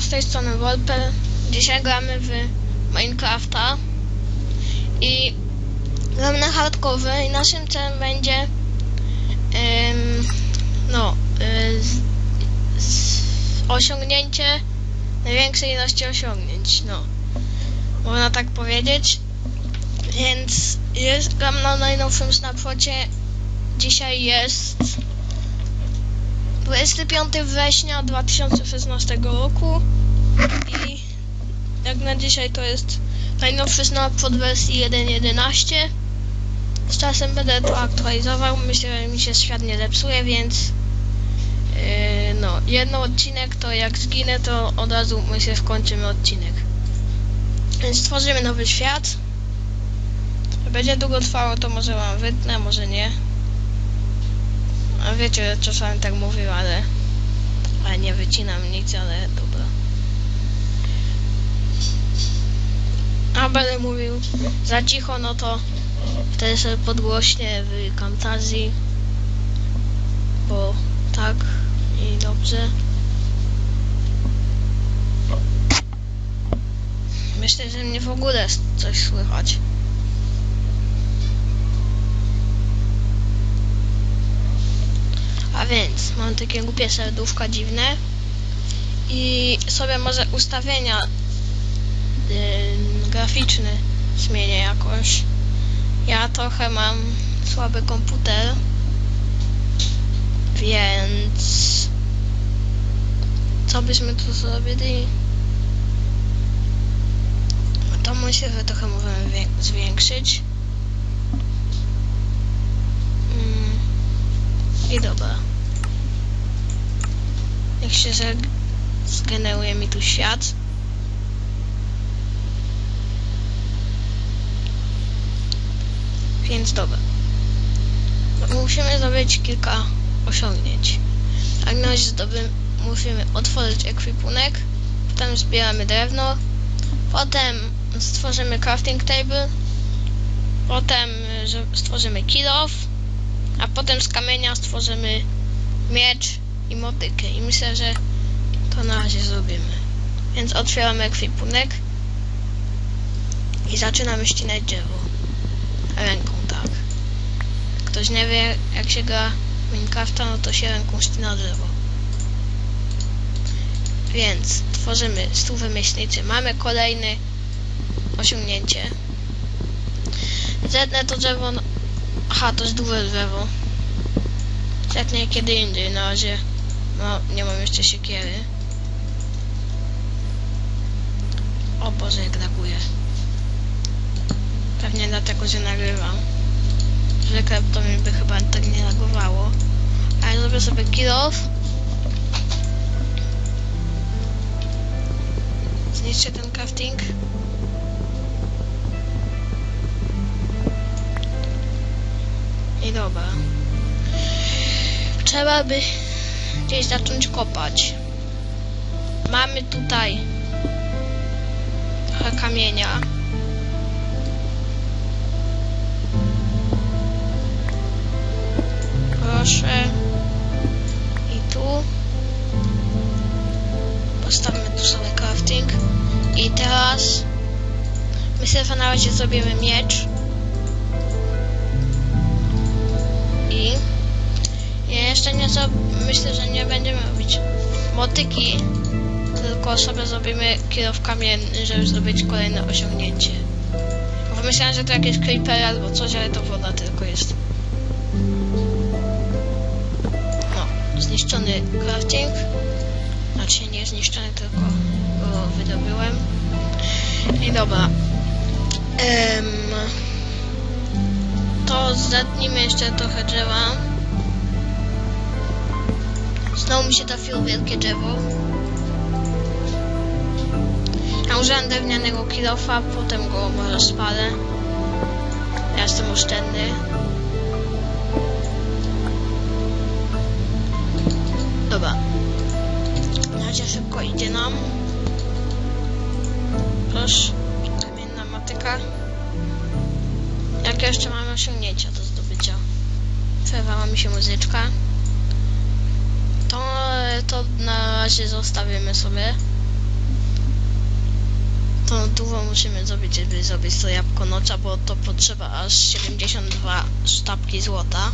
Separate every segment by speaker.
Speaker 1: Z tej strony Wolper. Dzisiaj gramy w Minecrafta i gramy na hardcore i naszym celem będzie em, no y, z, z osiągnięcie największej ilości osiągnięć, no można tak powiedzieć. Więc jest, gram na najnowszym snapshocie. Dzisiaj jest 25 września 2016 roku. I jak na dzisiaj to jest najnowszy snapshot wersji 1.11 z czasem będę to aktualizował. Myślę, że mi się świat nie zepsuje, więc yy, no, jeden odcinek to jak zginę to od razu myślę skończymy odcinek. Więc stworzymy nowy świat. Będzie długo trwało to może wam wytnę, może nie a wiecie, czasami tak mówił, ale... Ale nie wycinam nic, ale dobra. A będę mówił za cicho, no to wtedy sobie podgłośnie w Camtasia. Bo tak i dobrze. Myślę, że mnie w ogóle coś słychać. A więc mam takie głupie serduszka dziwne i sobie może ustawienia yy, graficzne zmienię jakoś. Ja trochę mam słaby komputer, więc co byśmy tu zrobili? To że trochę możemy zwiększyć. I dobra. Jak się zgeneruje mi tu świat. Więc dobra. Musimy zdobyć kilka osiągnięć. Jak na razie zdoby, musimy otworzyć ekwipunek, potem zbieramy drewno, potem stworzymy crafting table, potem stworzymy kill off, a potem z kamienia stworzymy miecz i motykę i myślę, że to na razie zrobimy. Więc otwieramy ekwipunek i zaczynamy ścinać drzewo. Ręką, tak. Ktoś nie wie, jak się gra Minecrafta, no to się ręką ścina drzewo. Więc tworzymy stół wymyślniczy. Mamy kolejne osiągnięcie. Zetnę to drzewo... Aha, to jest duże drzewo. Zetnę kiedy indziej, na razie no, nie mam jeszcze siekiery. O Boże, jak laguje. Pewnie dlatego, że nagrywam. Zwykle to mi by chyba tak nie lagowało. Ale zrobię sobie kill off. Zniszczę ten crafting. I dobra. Trzeba by gdzieś zacząć kopać. Mamy tutaj trochę kamienia. Proszę. I tu. Postawmy tu sobie crafting. I teraz myślę, że na razie zrobimy miecz. Myślę, że nie będziemy robić motyki, tylko sobie zrobimy kierów kamienny, żeby zrobić kolejne osiągnięcie. Bo myślałem, że to jakieś creeper albo coś, ale to woda tylko jest. No, zniszczony crafting. Znaczy nie zniszczony, tylko go wydobyłem. I dobra. Um, to zetnijmy jeszcze trochę drzewa. Znowu mi się trafiło wielkie drzewo. Ja użyłem drewnianego kilofa, potem go może spalę. Ja jestem oszczędny. Dobra. Razie szybko idzie nam. Proszę. Kamienna matyka. Jakie jeszcze mamy osiągnięcia do zdobycia? Przerwała mi się muzyczka to, to na razie zostawimy sobie. to dużo musimy zrobić, żeby zrobić to jabłko nocza, bo to potrzeba aż 72 sztabki złota.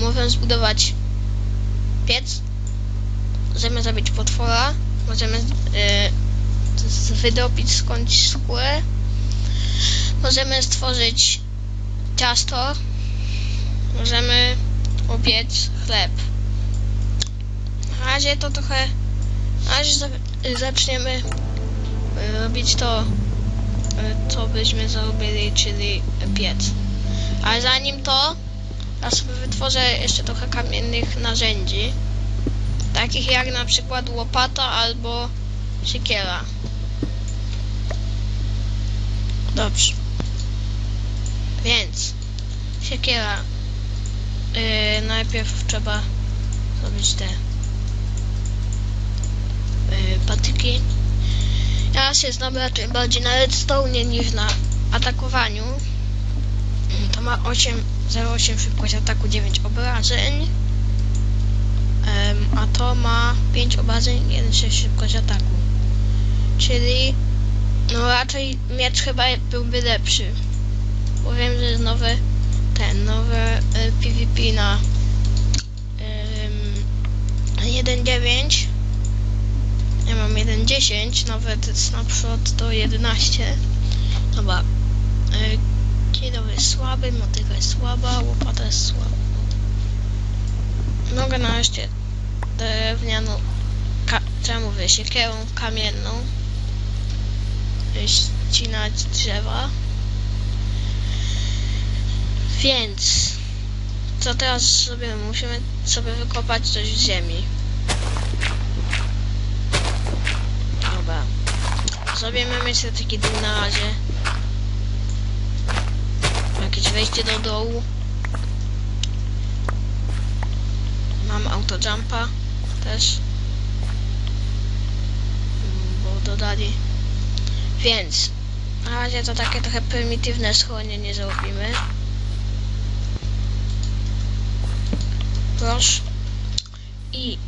Speaker 1: Możemy zbudować piec, możemy zrobić potwora, możemy y, z- wydobić skądś skórę, możemy stworzyć ciasto, możemy upiec chleb. Na razie to trochę, na razie za- zaczniemy y, robić to, y, co byśmy zrobili, czyli piec. Ale zanim to, ja sobie wytworzę jeszcze trochę kamiennych narzędzi, takich jak na przykład łopata albo siekiera. Dobrze. Więc siekiera. Yy, najpierw trzeba zrobić te patyki. Ja się znam raczej bardziej na redstone niż na atakowaniu. To ma 8, 0,8 szybkość ataku, 9 obrażeń. Em, a to ma 5 obrażeń, 1,6 szybkość ataku. Czyli no raczej miecz chyba byłby lepszy. Bo wiem, że jest nowe ten, nowe y, PvP na ym, 1.9 ja mam 1.10 nawet snapshot do 11 dobra. Y, kilo jest słaby, motyka jest słaba, łopata jest słaba. Mogę nareszcie drewnianą ka- co mówię, siekierą kamienną. Ścinać drzewa. Więc co teraz sobie musimy sobie wykopać coś w ziemi. Zrobimy myślę taki dół na razie. Jakieś wejście do dołu. Mam autojumpa też. Mm, Bo dodali. Więc na razie to takie trochę prymitywne schronienie zrobimy. Proszę. I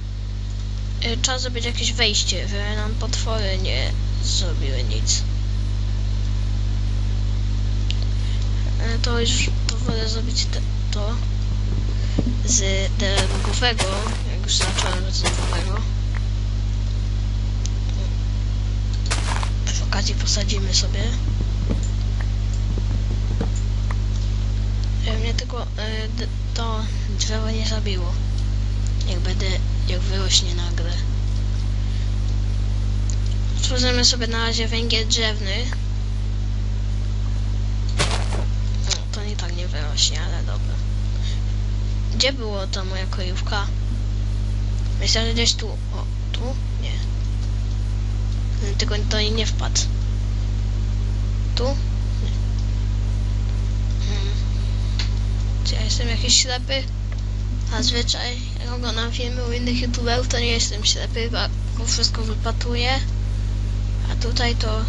Speaker 1: y, trzeba zrobić jakieś wejście, żeby nam potwory nie zrobiły nic. E, To już to zrobić te, to z drewowego, jak już zacząłem z drewowego. Przy okazji posadzimy sobie. E, Mnie tylko e, to drzewo nie zabiło. Jak będę, jak wyrośnie nagle. Stworzymy sobie na razie węgiel drzewny. No, to nie tak nie wyrośnie, ale dobra. Gdzie było ta moja kryjówka? Myślę, że gdzieś tu. O, tu? Nie. Tylko to nie wpadł. Tu? Nie. Hmm. Czy ja jestem jakiś ślepy? Zazwyczaj jak oglądam filmy u innych youtuberów, to nie jestem ślepy, bo wszystko wypatuję. A tutaj to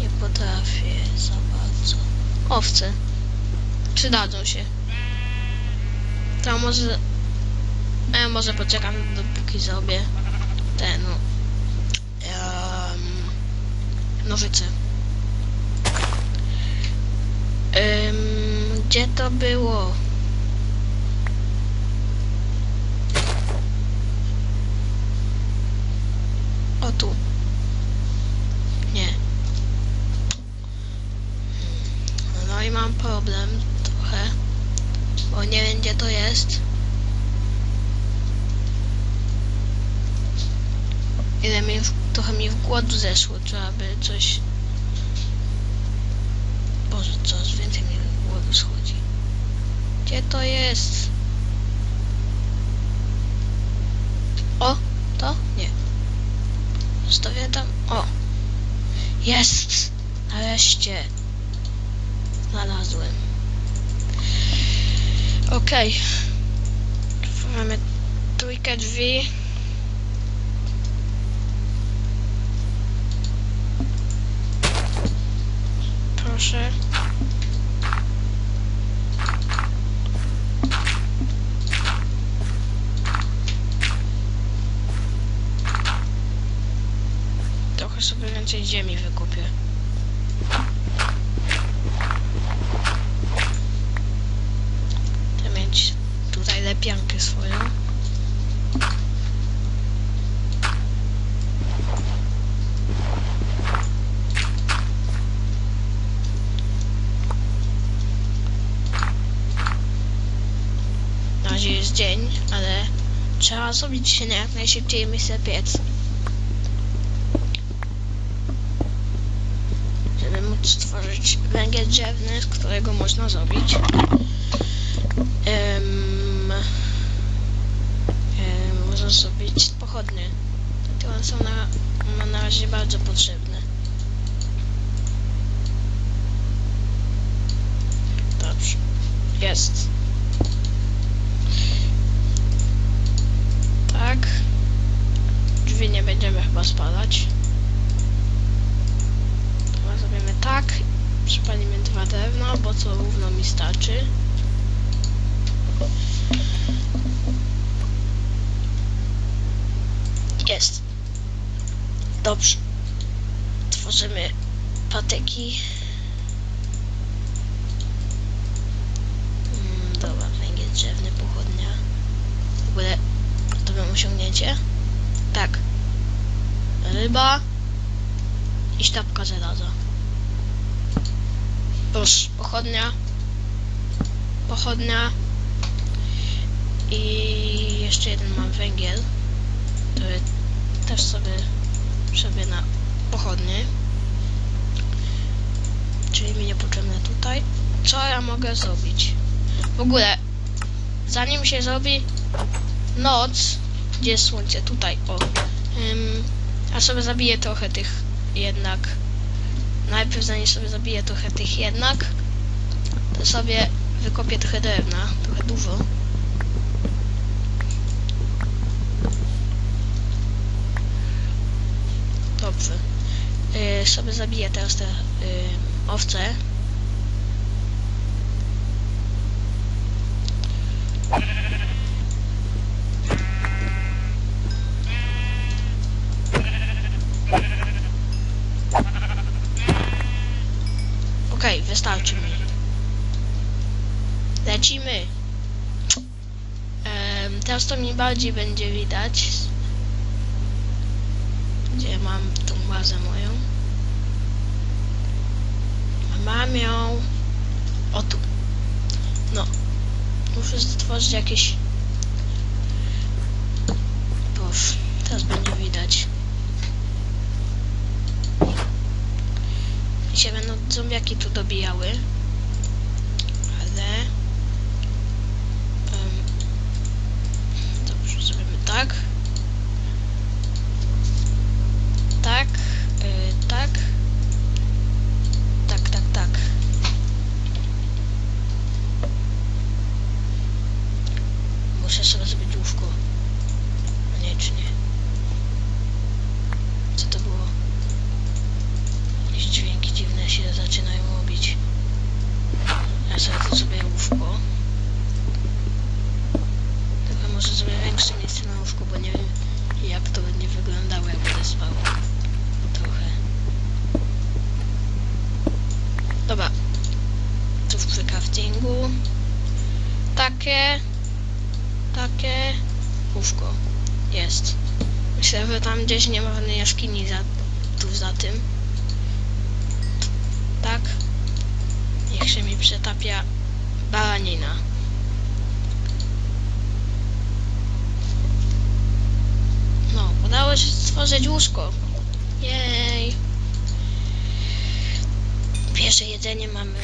Speaker 1: nie potrafię za bardzo. Owce. Przydadzą się. To może... A ja może poczekam dopóki zrobię ten... Um, nożyce. Ym, gdzie to było? O tu. Nie. No i mam problem trochę, bo nie wiem gdzie to jest. Ile mi trochę mi w głodu zeszło, trzeba by coś... Boże, coraz więcej mi w głodu schodzi. Gdzie to jest? O, to? Nie. Zostawię tam. O! Jest! Nareszcie! Znalazłem. Okej. Okay. Mamy trójkę drzwi. Proszę. Trochę sobie więcej ziemi wykupię. Lepiankę swoją. Na razie jest dzień, ale trzeba zrobić się na jak najszybciej myślę piec. Żeby móc stworzyć węgiel drzewny, z którego można zrobić. Em, em, można pochodnie. Te one są na, na, na razie bardzo potrzebne. Dobrze. Jest. Tak. Drzwi nie będziemy chyba spalać. Chyba zrobimy tak. Przypalimy dwa drewna, bo to równo mi starczy. Jest. Dobrze. Tworzymy patyki. Mm, dobra, węgiel drzewny, pochodnia. W ogóle to mam osiągnięcie. Tak. Ryba i sztabka żelaza. Proszę, pochodnia. Pochodnia. I jeszcze jeden mam węgiel, który też sobie sobie na pochodnie. Czyli mi niepotrzebne tutaj. Co ja mogę zrobić? W ogóle, zanim się zrobi noc, gdzie jest słońce? Tutaj, o. Ym, a sobie zabiję trochę tych jednak. Najpierw zanim sobie zabiję trochę tych jednak, to sobie wykopię trochę drewna, trochę dużo. Dobrze. Yy, sobie zabiję teraz te yy, owce. Okej, wystarczy mi. Lecimy. Teraz to mi bardziej będzie widać. Gdzie mam tą bazę moją? Mam ją. O tu. No. Muszę stworzyć jakieś. Boż, teraz będzie widać. Się będą zombiaki tu dobijały. Ale. em, dobrze, zrobimy. Tak, y, tak. Tak, tak, tak. Muszę sobie zrobić łóżko. Koniecznie. Co to było? Jakieś dźwięki dziwne się zaczynają robić. Ja sobie to zrobię łóżko. Tylko może zrobię większe miejsce na łóżku, bo nie wiem jak to będzie wyglądało jak będę spał. Trochę. Dobra. Tu przy craftingu. Takie. Takie. Łóżko. Jest. Że tam gdzieś nie ma żadnej jaskini za, tu za tym. Tak. Niech się mi przetapia baranina. No, udało się stworzyć łóżko. Jej. Pierwsze jedzenie mamy.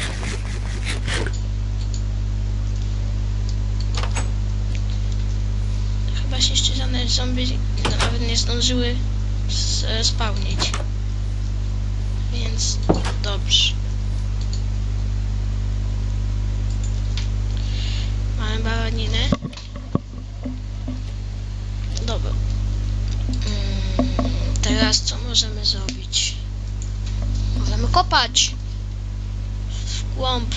Speaker 1: Chyba się żadne zombie nawet nie zdążyły s- spełnić. Więc dobrze. Mamy baraninę. Dobra. Mm, Teraz co możemy zrobić? Możemy kopać w głąb.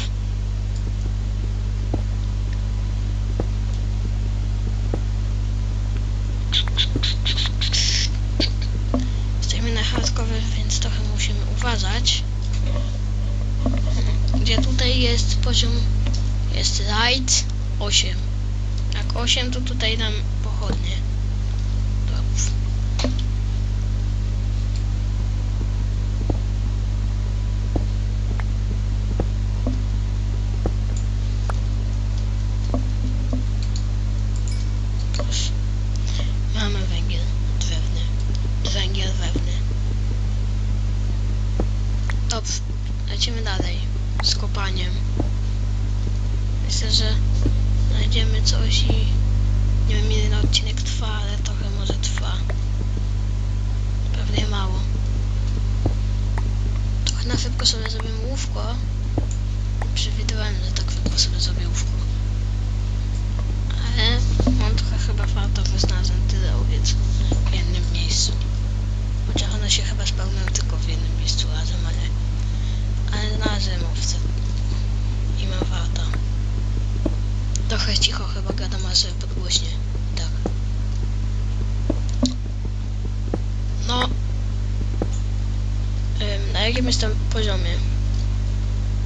Speaker 1: Stoimy na hardcore, więc trochę musimy uważać. Gdzie tutaj jest poziom jest light 8. jak 8, to tutaj dam pochodnie. Dobrze. Proszę. Mamy węgiel drewny. Węgiel wewny. Dobrze, lecimy dalej z kopaniem. Myślę, że znajdziemy coś i nie wiem ile odcinek trwa, ale trochę może trwa. Pewnie mało. Trochę na szybko sobie zrobimy łówko. Przewidywałem, że tak szybko sobie zrobię łówko. Ale mam trochę chyba fartowy znalazłem tyle owiec w jednym miejscu. Chociaż one się chyba spełniają tylko w jednym miejscu razem, ale, ale znalazłem owce. I mam warto. Trochę cicho chyba gadam, a sobie podgłośnie. Tak. No. Ym, na jakim jestem poziomie?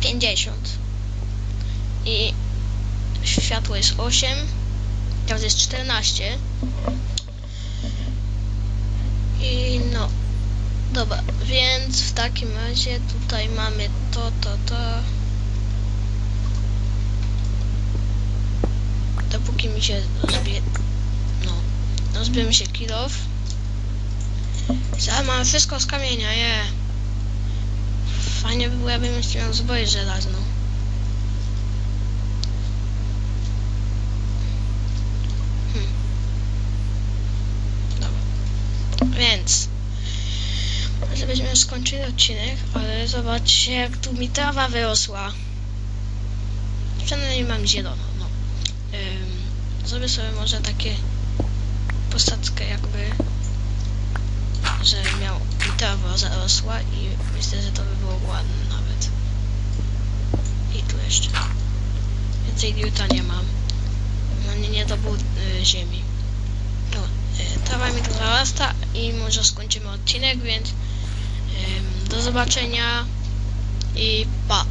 Speaker 1: 50. I światło jest 8. Teraz jest 14. I no. Dobra, więc w takim razie tutaj mamy to, to, to. Dopóki mi się rozbije... No. Rozbije się kilof. Zaraz mam wszystko z kamienia, je. Fajnie by było, jakbym miał zbroję żelazną. Hmm. Dobra. Więc... Już skończyli odcinek, ale zobaczcie jak tu mi trawa wyrosła. Przynajmniej mam zielono, no. Ym, zrobię sobie może takie posadzkę jakby, że miał i trawa zarosła i myślę, że to by było ładne nawet. I tu jeszcze. Więcej diuta nie mam. No nie, nie dobór y, ziemi. No, y, trawa mi tu zarasta i może skończymy odcinek, więc do zobaczenia i pa.